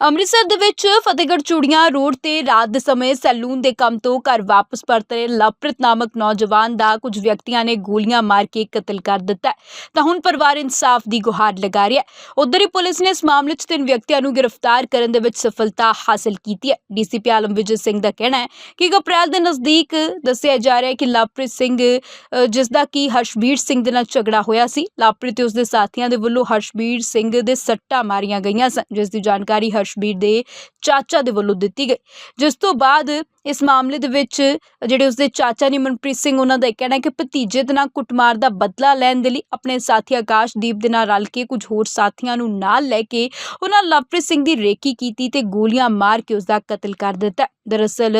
ਅੰਮ੍ਰਿਤਸਰ ਦੇ ਵਿੱਚ ਫਤਿਹਗੜ੍ਹ ਚੂੜੀਆਂ ਰੋਡ ਤੇ ਰਾਤ ਦੇ ਸਮੇਂ ਸੈਲੂਨ ਦੇ ਕੰਮ ਤੋਂ ਘਰ ਵਾਪਸ ਪਰਤ ਰਹੇ ਲਵਪ੍ਰੀਤ ਨਾਮਕ ਨੌਜਵਾਨ ਦਾ ਕੁਝ ਵਿਅਕਤੀਆਂ ਨੇ ਗੋਲੀਆਂ ਮਾਰ ਕੇ ਕਤਲ ਕਰ ਦਿੱਤਾ ਤਾਂ ਹੁਣ ਪਰਿਵਾਰ ਇਨਸਾਫ ਦੀ ਗੁਹਾਰ ਲਗਾ ਰਿਹਾ ਹੈ। ਉਧਰ ਹੀ ਪੁਲਿਸ ਨੇ ਇਸ ਮਾਮਲੇ 'ਚ ਤਿੰਨ ਵਿਅਕਤੀਆਂ ਨੂੰ ਗ੍ਰਿਫਤਾਰ ਕਰਨ ਦੇ ਵਿੱਚ ਸਫਲਤਾ ਹਾਸਲ ਕੀਤੀ ਹੈ। ਡੀਸੀਪੀ ਆਲਮ ਵਿਜੇ ਸਿੰਘ ਦਾ ਕਹਿਣਾ ਹੈ ਕਿ ਇੱਕ ਅਪ੍ਰੈਲ ਦੇ ਨਜ਼ਦੀਕ ਦੱਸਿਆ ਜਾ ਰਿਹਾ ਹੈ ਕਿ ਲਵਪ੍ਰੀਤ ਸਿੰਘ ਅ, ਜਿਸ ਦਾ ਕਿ ਹਰਸ਼ਬੀਰ ਸਿੰਘ ਦੇ ਨਾਲ ਝਗੜਾ ਹੋਇਆ ਸੀ ਲਵਪ੍ਰੀਤ ਤੇ ਉਸਦੇ ਸਾਥੀਆਂ ਦੇ ਵੱਲੋਂ ਹਰਸ਼ਬੀਰ ਸਿੰਘ ਦੇ ਸੱਟਾਂ ਮਾਰੀਆਂ ਗਈਆਂ ਸਨ ਜਿਸ ਦੀ ਜਾਣਕਾਰੀ ਹਰਸ਼ਬੀਰ ਦੇ ਚਾਚਾ ਦੇ ਵੱਲੋਂ ਦਿੱਤੀ ਗਈ। ਜਿਸ ਤੋਂ ਬਾਅਦ ਇਸ ਮਾਮਲੇ ਦੇ ਵਿੱਚ ਜਿਹੜੇ ਉਸਦੇ ਚਾਚਾ ਨੇ ਮਨਪ੍ਰੀਤ ਸਿੰਘ, ਉਹਨਾਂ ਦਾ ਇਹ ਕਹਿਣਾ ਹੈ ਕਿ ਭਤੀਜੇ ਦੇ ਨਾਲ ਕੁੱਟਮਾਰ ਦਾ ਬਦਲਾ ਲੈਣ ਦੇ ਲਈ ਆਪਣੇ ਸਾਥੀ ਆਕਾਸ਼ਦੀਪ ਦੇ ਨਾਲ ਰਲ ਕੇ ਕੁਝ ਹੋਰ ਸਾਥੀਆਂ ਨੂੰ ਨਾਲ ਲੈ ਕੇ ਉਹਨਾਂ ਲਵਪ੍ਰੀਤ ਸਿੰਘ ਦੀ ਰੇਕੀ ਕੀਤੀ ਤੇ ਗੋਲੀਆਂ ਮਾਰ ਕੇ ਉਸਦਾ ਕਤਲ ਕਰ ਦਿੱਤਾ। ਦਰਅਸਲ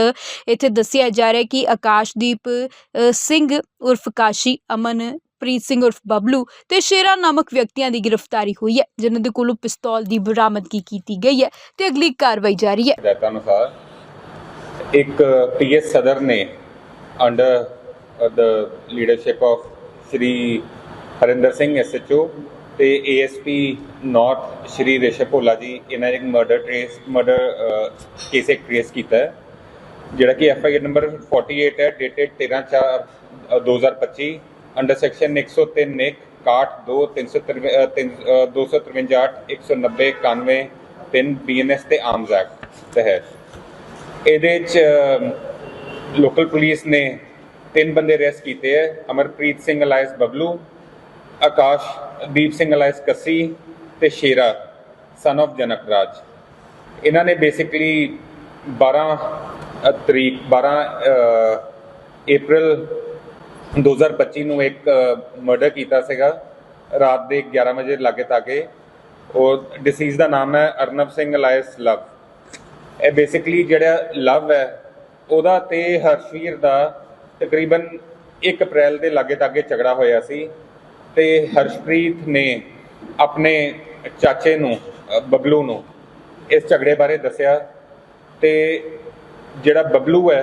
ਇੱਥੇ ਦੱਸਿਆ ਜਾ ਰਿਹਾ ਕਿ ਆਕਾਸ਼ਦੀਪ ਸਿੰਘ ਉਰਫ ਕਾਸ਼ੀ ਅਮਨ ਪ੍ਰੀਤ ਸਿੰਘ ਉਰਫ ਬਬਲੂ ਤੇ ਸ਼ੇਰਾ ਨਾਮਕ ਵਿਅਕਤੀਆਂ ਦੀ ਗ੍ਰਿਫਤਾਰੀ ਹੋਈ ਹੈ, ਜਿਨ੍ਹਾਂ ਦੇ ਕੋਲੋਂ ਪਿਸਤੌਲ ਦੀ ਬਰਾਮਦਗੀ ਕੀਤੀ ਗਈ ਹੈ ਤੇ ਅਗਲੀ ਕਾਰਵਾਈ ਜਾਰੀ ਹੈ। ਹਦਾਇਤਾਂ ਅਨੁਸਾਰ ਇੱਕ ਪੀਐਸ ਸਦਰ ਨੇ under the leadership of Shri Harinder Singh SHO ਤੇ ਏਐਸਪੀ ਨਾਰਥ ਸ਼੍ਰੀ ਰੇਸ਼ਮ ਭੋਲਾ ਜੀ, ਇਹਨਾਂ ਨੇ ਇੱਕ ਮਰਡਰ ਟ੍ਰੇਸ ਮਰਡਰ ਕੇਸ ਇੱਕ ਟ੍ਰੇਸ ਕੀਤਾ ਹੈ, ਜਿਹੜਾ ਕਿ ਐਫਆਈਆਰ ਨੰਬਰ 48 ਹੈ ਡੇਟਡ 13 4 2025 ਅੰਡਰ ਸੈਕਸ਼ਨ 103 1 62 2 253 190 91 3 ਬੀਐਨਐਸ ਤੇ ਆਰਮਸ ਐਕਟ ਤਹਿਤ ਇਹਦੇ ਚ ਲੋਕਲ ਪੁਲਿਸ ਨੇ ਤਿੰਨ ਬੰਦੇ ਅਰੈਸਟ ਕੀਤੇ ਹੈ ਅਮਰਪ੍ਰੀਤ ਸਿੰਘ ਅਲਾਇਸ ਬਬਲੂ ਆਕਾਸ਼ ਦੀਪ ਸਿੰਘ ਅਲਾਇਸ ਕੱਸੀ ਤੇ ਸ਼ੇਰਾ ਸਨ of ਜਨਕ ਰਾਜ ਇਹਨਾਂ ਨੇ ਬੇਸਿਕਲੀ 12 ਤਰੀਕ 12 ਅਪ੍ਰੈਲ 2025 ਨੂੰ ਇੱਕ ਮਰਡਰ ਕੀਤਾ ਸੀਗਾ ਰਾਤ ਦੇ 11 ਵਜੇ ਲਾਗੇ ਤਾਗੇ। ਉਹ ਡਿਸੀਜ਼ ਦਾ ਨਾਮ ਹੈ ਅਰਨਵ ਸਿੰਘ ਲਾਇਸ ਲਵ। ਇਹ ਬੇਸਿਕਲੀ ਜਿਹੜਾ ਲਵ ਹੈ, ਉਹਦਾ ਤੇ ਹਰਸ਼ਵੀਰ ਦਾ ਤਕਰੀਬਨ 1 ਅਪ੍ਰੈਲ ਦੇ ਲਾਗੇ ਤਾਗੇ ਝਗੜਾ ਹੋਇਆ ਸੀ ਤੇ ਹਰਸ਼ਪ੍ਰੀਤ ਨੇ ਆਪਣੇ ਚਾਚੇ ਨੂੰ ਬਬਲੂ ਨੂੰ ਇਸ ਝਗੜੇ ਬਾਰੇ ਦੱਸਿਆ ਤੇ ਜਿਹੜਾ ਬਬਲੂ ਹੈ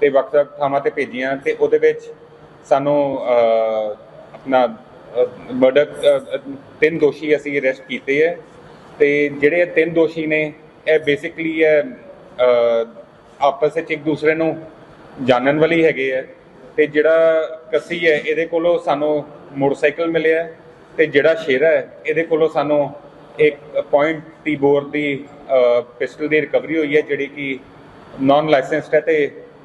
ਤੇ ਵੱਖ ਥਾਵਾਂ ਤੇ ਭੇਜੀਆਂ ਤੇ ਉਹਦੇ ਵਿੱਚ ਸਾਨੂੰ ਆਪਣਾ ਮਰਡਰ ਤਿੰਨ ਦੋਸ਼ੀ ਅਸੀਂ ਅਰੈਸਟ ਕੀਤੇ ਹੈ ਤੇ ਜਿਹੜੇ ਤਿੰਨ ਦੋਸ਼ੀ ਨੇ, ਇਹ ਬੇਸਿਕਲੀ ਹੈ ਆਪਸ ਵਿੱਚ ਇੱਕ ਦੂਸਰੇ ਨੂੰ ਜਾਣਨ ਵਾਲੀ ਹੈਗੇ ਹੈ ਤੇ ਜਿਹੜਾ ਕੱਸੀ ਹੈ, ਇਹਦੇ ਕੋਲੋਂ ਸਾਨੂੰ ਮੋਟਰਸਾਈਕਲ ਮਿਲਿਆ ਹੈ ਤੇ ਜਿਹੜਾ ਸ਼ੇਰਾ ਹੈ, ਇਹਦੇ ਕੋਲੋਂ ਸਾਨੂੰ ਇੱਕ ਪੁਆਇੰਟ ਤੀ ਬੋਰ ਦੀ ਪਿਸਟਲ ਦੀ ਰਿਕਵਰੀ ਹੋਈ ਹੈ, ਜਿਹੜੀ ਕਿ ਨਾਨ ਲਾਇਸੈਂਸਡ ਹੈ ਤੇ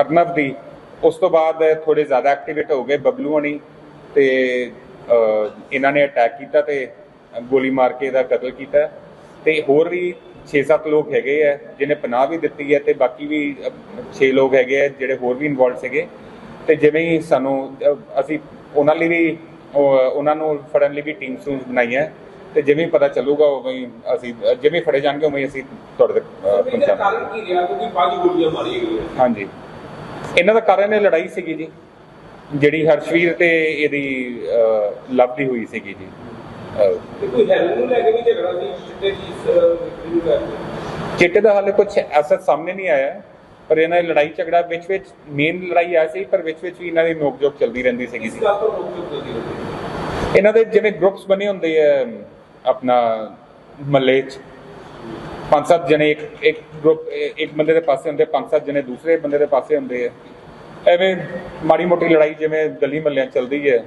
ਅਰਨਬ ਦੀ। ਉਸ ਤੋਂ ਬਾਅਦ ਥੋੜੇ ਜ਼ਿਆਦਾ ਐਕਟੀਵੇਟ ਹੋ ਗਏ ਬਬਲੂ ਹਣੀ ਤੇ ਇਹਨਾਂ ਨੇ ਅਟੈਕ ਕੀਤਾ ਤੇ ਗੋਲੀ ਮਾਰ ਕੇ ਇਹਦਾ ਕਤਲ ਕੀਤਾ। ਤੇ ਹੋਰ ਵੀ 6-7 ਲੋਕ ਹੈਗੇ ਆ ਜਿਹਨੇ ਪਨਾਹ ਵੀ ਦਿੱਤੀ ਹੈ ਤੇ ਬਾਕੀ ਵੀ 6 ਲੋਕ ਹੈਗੇ ਆ ਜਿਹੜੇ ਹੋਰ ਵੀ ਇਨਵੋਲਡ ਸੀਗੇ। ਤੇ ਜਿਵੇਂ ਹੀ ਸਾਨੂੰ ਅਸੀਂ ਉਹਨਾਂ ਲਈ ਵੀ ਉਹ- ਉਹਨਾਂ ਨੂੰ ਫੜਨ ਲਈ ਵੀ ਟੀਮ ਸੂਨ ਬਣਾਈਆਂ। ਤੇ ਜਿਵੇਂ ਪਤਾ ਚੱਲੂਗਾ ਉਵੇਂ ਅਸੀਂ ਜਿਵੇਂ ਫੜੇ ਜਾਣਗੇ ਉਵੇਂ ਅਸੀਂ ਤੁਹਾਡੇ ਤੱਕ ਪਹੁੰਚਾਵਾਂਗੇ। ਕਾਰਨ ਕੀ ਰਿਹਾ? ਕਿਉਂਕਿ ਪੰਜ ਗੋਲੀਆਂ ਮਾਰੀਆਂ ਗਈਆਂ। ਹਾਂਜੀ। ਇਹਨਾਂ ਦਾ ਕਾਰਨ ਇਹ ਲੜਾਈ ਸੀਗੀ ਜੀ ਜਿਹੜੀ ਹਰਸ਼ਵੀਰ ਤੇ ਇਹਦੀ ਅਹ, ਲਵ ਦੀ ਹੋਈ ਸੀਗੀ ਜੀ। ਕੋਈ ਹੈਲਪ ਨੂੰ ਲੈ ਕੇ ਵੀ ਝਗੜਾ ਸੀ ਚਿੱਟੇ ਦੀ ਚਿੱਟੇ ਹਾਲੇ ਕੁਝ ਐਸਾ ਸਾਹਮਣੇ ਨਹੀਂ ਆਇਆ ਪਰ ਇਹਨਾਂ ਦੀ ਲੜਾਈ ਝਗੜਾ ਵਿੱਚ ਵਿੱਚ ਮੇਨ ਲੜਾਈ ਆ ਸੀ ਪਰ ਵਿੱਚ ਵਿੱਚ ਵੀ ਇਹਨਾਂ ਦੀ ਨੋਕ-ਝੋਕ ਚੱਲਦੀ ਰਹਿੰਦੀ ਸੀਗੀ ਸੀ ਇਹਨਾਂ ਦੇ ਜਿਵੇਂ ਗਰੁੱਪਸ ਬਣੇ ਹੁੰਦੇ ਆ ਆਪਣਾ ਮਹੱਲੇ 'ਚ ਪੰਜ ਸੱਤ ਜਣੇ ਇੱਕ ਇੱਕ ਗਰੁੱਪ ਇੱਕ ਬੰਦੇ ਦੇ ਪਾਸੇ ਹੁੰਦੇ ਪੰਜ ਸੱਤ ਜਣੇ ਦੂਸਰੇ ਬੰਦੇ ਦੇ ਪਾਸੇ ਹੁੰਦੇ ਆ। ਐਵੇਂ ਮਾੜੀ ਮੋਟੀ ਲੜਾਈ ਜਿਵੇਂ ਗਲੀ ਮਹੱਲਿਆਂ 'ਚ ਚੱਲਦੀ ਹੈ।